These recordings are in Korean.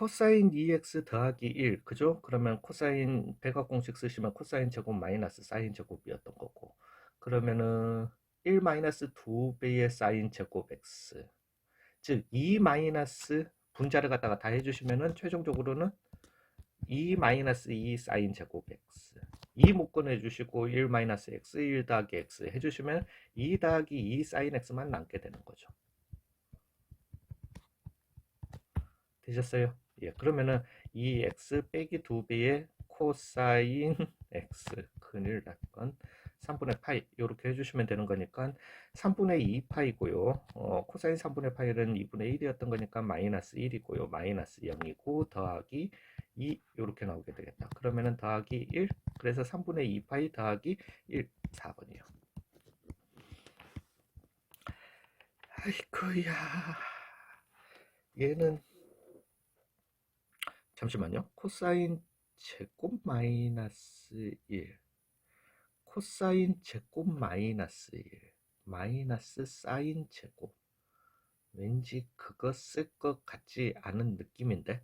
코사인 2x 더하기 1 그죠? 그러면 코사인 백악공식 쓰시면 코사인 제곱 마이너스 사인 제곱이었던 거고 그러면은 1 마이너스 2배의 사인 제곱 x 즉 2 마이너스 분자를 갖다가 다 해주시면은 최종적으로는 2 마이너스 2 사인 제곱 x 2 묶어내 주시고 1 마이너스 x 1 더하기 x 해주시면 2 더하기 2 사인 x만 남게 되는 거죠. 되셨어요? 예, 그러면은 이 x 빼기 2배의 코사인 x 큰일 날건 3분의 파이 이렇게 해주시면 되는 거니까 3분의 2 파이고요. 어, 코사인 3분의 파이는 2분의 1이었던 거니까 마이너스 1이고요. 마이너스 0이고 더하기 2 이렇게 나오게 되겠다. 그러면은 더하기 1 그래서 3분의 2 파이 더하기 1 4번이요. 아이쿠야 얘는 잠시만요. 코사인 제곱 마이너스 1 코사인 제곱 마이너스 1 마이너스 사인 제곱. 왠지 그거 쓸 것 같지 않은 느낌인데?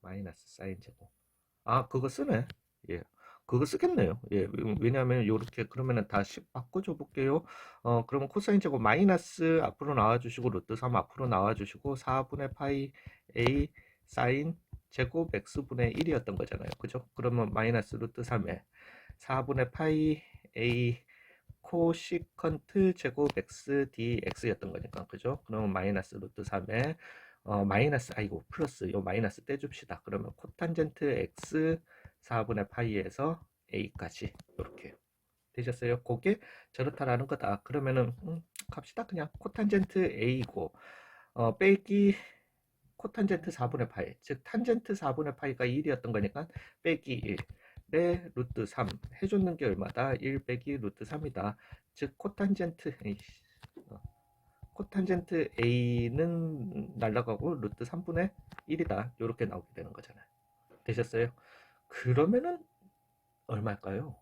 마이너스 사인 제곱. 아 그거 쓰네. 예 그거 쓰겠네요 예 왜냐하면 요렇게 그러면은 다시 바꿔줘 볼게요 어 그러면 코사인 제곱 마이너스 앞으로 나와주시고 루트 3 앞으로 나와주시고 4분의 파이 a 사인 제곱 x분의 1이었던 거잖아요. 그죠? 그러면 마이너스 루트 3에 4분의 파이 a 코시컨트 제곱 x dx였던 거니까 그죠? 그러면 마이너스 루트 3에 어, 마이너스 아이고 플러스 요 마이너스 떼줍시다. 그러면 코탄젠트 x 4분의 파이에서 a까지 이렇게 되셨어요? 그게 저렇다라는 거다. 그러면은 음, 갑시다. 그냥 코탄젠트 a고 어, 빼기 코탄젠트 4분의 파이 즉 탄젠트 4분의 파이가 1이었던 거니까 빼기 1의 루트 3 해줬는 게 얼마다? 1 빼기 루트 3이다 즉 코탄젠트 에이씨, 어, 코탄젠트 A는 날라가고 루트 3분의 1이다 이렇게 나오게 되는 거잖아요 되셨어요? 그러면은 얼마일까요?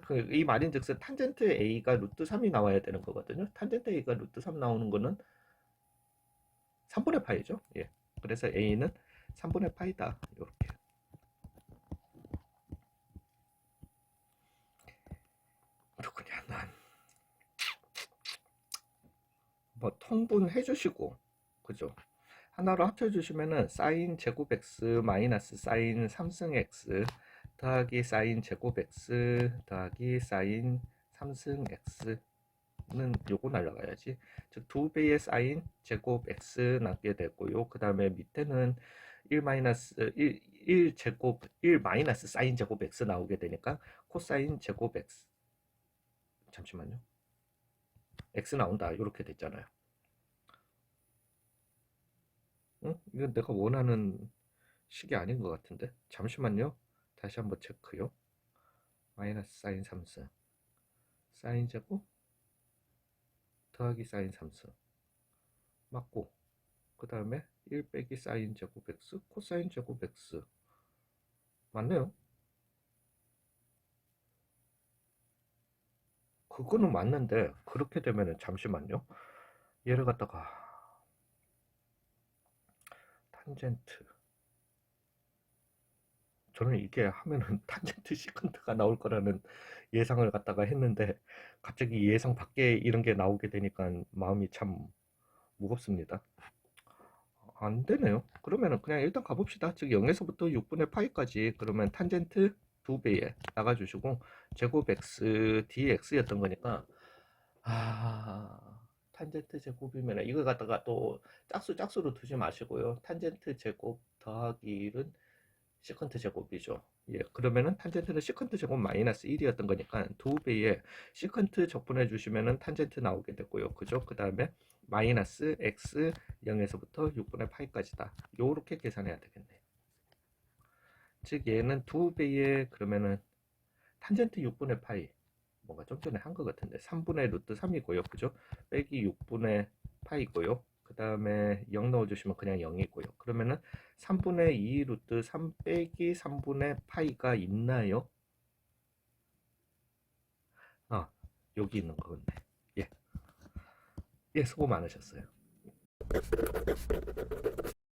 그이 말인즉슨 탄젠트 A가 루트 3이 나와야 되는 거거든요 탄젠트 A가 루트 3 나오는 거는 3분의 파이죠. 예. 그래서 A는 3분의 파이다. 이렇게. 그렇군요. 난. 뭐 통분해 주시고 그죠? 하나로 합쳐 주시면은 사인 제곱 x 마이너스 사인 3승 x 더하기 사인 제곱 x 더하기 사인 3승 x 는 요거 날라가야지. 즉 2배의 사인 제곱 x 남게 되고요. 그 다음에 밑에는 1 마이너스 1, 1 제곱 1 마이너스 사인 제곱 x 나오게 되니까 코사인 제곱 x 잠시만요. x 나온다. 이렇게 됐잖아요. 응? 이건 내가 원하는 식이 아닌 것 같은데. 잠시만요. 다시 한번 체크요. 마이너스 사인 3승 사인 제곱 더하기 사인 3승 맞고 그 다음에 1 빼기 사인 제곱 x 코사인 제곱 x 맞네요 그거는 맞는데 그렇게 되면은 잠시만요 얘를 갖다가 탄젠트 저는 이게 하면은 탄젠트 시컨트가 나올 거라는 예상을 갖다가 했는데 갑자기 예상 밖에 이런 게 나오게 되니까 마음이 참 무겁습니다. 안 되네요. 그러면은 그냥 일단 가봅시다. 즉 0에서부터 6분의 파이까지 그러면 탄젠트 2배에 나가주시고 제곱 x dx였던 거니까 아 탄젠트 제곱이면 이거 갖다가 또 짝수 짝수로 두지 마시고요. 탄젠트 제곱 더하기 1은 시컨트 제곱이죠. 예, 그러면은 탄젠트는 시컨트 제곱 마이너스 1이었던 거니까 두 배의 시컨트 적분해 주시면은 탄젠트 나오게 되고요. 그죠? 그 다음에 마이너스 x 0에서부터 6분의 파이까지다. 요렇게 계산해야 되겠네요. 즉 얘는 두 배의 그러면은 탄젠트 6분의 파이 뭔가 좀 전에 한 것 같은데 3분의 루트 3이고요. 그죠? 빼기 6분의 파이고요. 그 다음에 0 넣어주시면 그냥 0이고요. 그러면은 3분의 2 루트 3 빼기 3분의 파이가 있나요? 아, 여기 있는 거겠네. 예. 예, 수고 많으셨어요.